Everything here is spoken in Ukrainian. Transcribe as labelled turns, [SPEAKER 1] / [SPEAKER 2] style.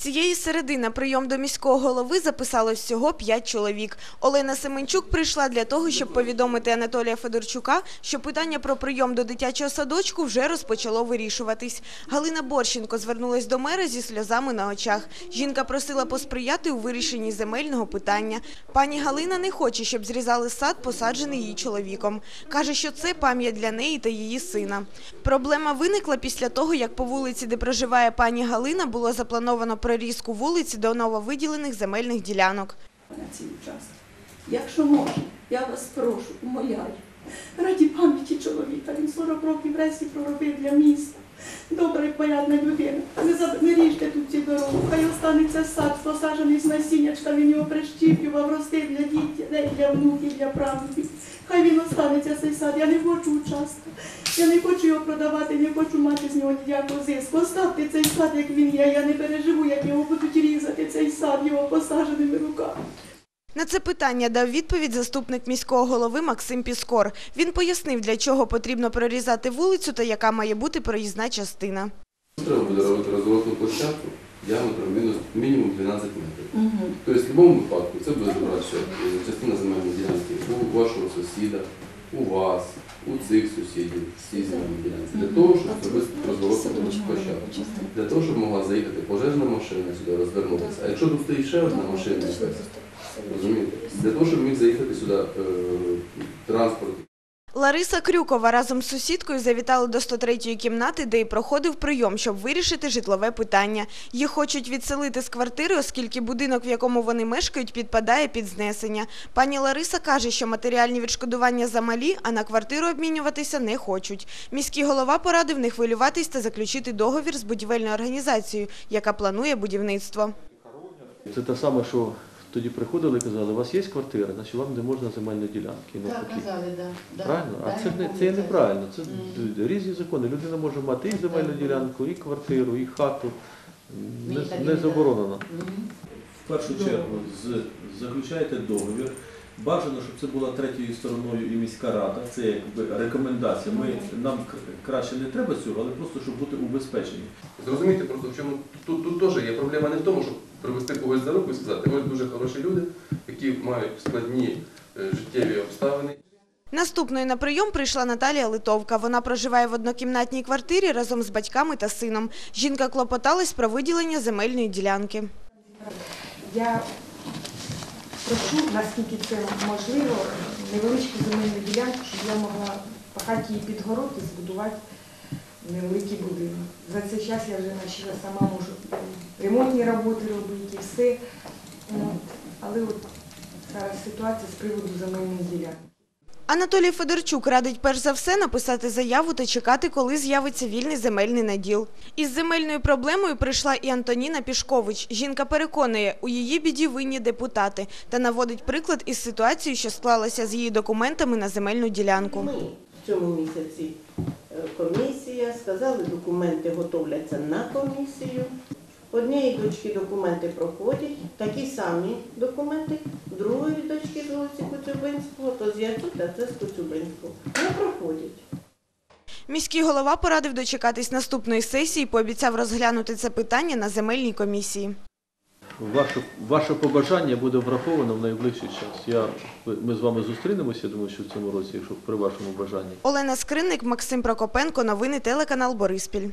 [SPEAKER 1] Цієї середи на прийом до міського голови записалось всього 5 чоловік. Олена Семенчук прийшла для того, щоб повідомити Анатолія Федорчука, що питання про прийом до дитячого садочку вже розпочало вирішуватись. Галина Борщенко звернулась до мера зі сльозами на очах. Жінка просила посприяти у вирішенні земельного питання. Пані Галина не хоче, щоб зрізали сад, посаджений її чоловіком. Каже, що це пам'ять для неї та її сина. Проблема виникла після того, як по вулиці, де проживає пані Галина, було заплановано прорізку вулиці до нововиділених земельних ділянок.
[SPEAKER 2] на цей участок. Якщо можна, я вас прошу, умоляю. Раді пам'яті чоловіка, він 40 років ресі проробив для міста. Добра і порядна людина. Не, не ріжте тут цю дорогу. Хай останеться сад, посаджений з насіннячка, він його прищіплював, рости для дітей, для внуків, для правнуків. Хай він останеться цей сад. Я не хочу участка. Я не хочу його продавати, не хочу мати з нього ніякого зиску. Оставте цей сад, як він є. Я не переживу, як його будуть різати, цей сад його посадженими руками.
[SPEAKER 1] На це питання дав відповідь заступник міського голови Максим Піскор. Він пояснив, для чого потрібно прорізати вулицю та яка має бути проїзна частина.
[SPEAKER 3] Треба буде робити розворотну площадку діаметром мінус мінімум 12 метрів. Тобто в будь-якому випадку це буде забиратися е, частина земельної ділянки у вашого сусіда, у вас, у цих сусідів, всі земельні ділянці. Для того, щоб зробити розворотну площадку. Для того, щоб могла заїхати пожежна машина сюди, розвернутися. А якщо тут стоїть ще одна машина, якась, розумієте? Для того, щоб міг заїхати сюди е, транспорт.
[SPEAKER 1] Лариса Крюкова разом з сусідкою завітали до 103-ї кімнати, де і проходив прийом, щоб вирішити житлове питання. Їх хочуть відселити з квартири, оскільки будинок, в якому вони мешкають, підпадає під знесення. Пані Лариса каже, що матеріальні відшкодування замалі, а на квартиру обмінюватися не хочуть. Міський голова порадив не хвилюватись та заключити договір з будівельною організацією, яка планує будівництво.
[SPEAKER 4] Це те саме, що тоді приходили і казали, у вас є квартира, значить вам не можна земельні ділянки.
[SPEAKER 5] Так,
[SPEAKER 4] навпаки.
[SPEAKER 5] казали, да. да.
[SPEAKER 4] Правильно?
[SPEAKER 5] Да,
[SPEAKER 4] А це не це неправильно. Це
[SPEAKER 5] Мгм.
[SPEAKER 4] різні закони. Людина може мати і земельну
[SPEAKER 5] Так.
[SPEAKER 4] ділянку, і квартиру, і хату.
[SPEAKER 5] Так
[SPEAKER 4] Не, не
[SPEAKER 5] не
[SPEAKER 4] заборонено.
[SPEAKER 5] Мгм.
[SPEAKER 4] В першу чергу з, заключаєте договір. Бажано, щоб це була третьою стороною і міська рада. Це якби рекомендація. Ми, нам краще не треба цього, але просто щоб бути убезпечені.
[SPEAKER 3] Зрозумійте просто, в чому тут, тут теж є проблема не в тому, щоб привести когось за руку і сказати, ось дуже хороші люди, які мають складні е, життєві обставини.
[SPEAKER 1] Наступною на прийом прийшла Наталія Литовка. Вона проживає в однокімнатній квартирі разом з батьками та сином. Жінка клопоталась про виділення земельної ділянки.
[SPEAKER 6] Я прошу, наскільки це можливо, невеличку земельну ділянку, щоб я могла пахати її під город і збудувати невеликий будинок. За цей час я вже навчила сама можу ремонтні роботи робити і все. От. Але от зараз ситуація з приводу земельної ділянки.
[SPEAKER 1] Анатолій Федорчук радить перш за все написати заяву та чекати, коли з'явиться вільний земельний наділ. Із земельною проблемою прийшла і Антоніна Пішкович. Жінка переконує, у її біді винні депутати та наводить приклад із ситуацією, що склалася з її документами на земельну ділянку.
[SPEAKER 7] Ми в цьому місяці комісія, сказали, документи готовляться на комісію. Однієї дочки документи проходять, такі самі документи, другої дочки з вулиці то з Яцута, це з Коцюбинського. Не проходять.
[SPEAKER 1] Міський голова порадив дочекатись наступної сесії, пообіцяв розглянути це питання на земельній комісії.
[SPEAKER 4] Ваше, ваше побажання буде враховано в найближчий час. Я, ми з вами зустрінемося, я думаю, що в цьому році, якщо при вашому бажанні.
[SPEAKER 1] Олена Скринник, Максим Прокопенко. Новини телеканал Бориспіль.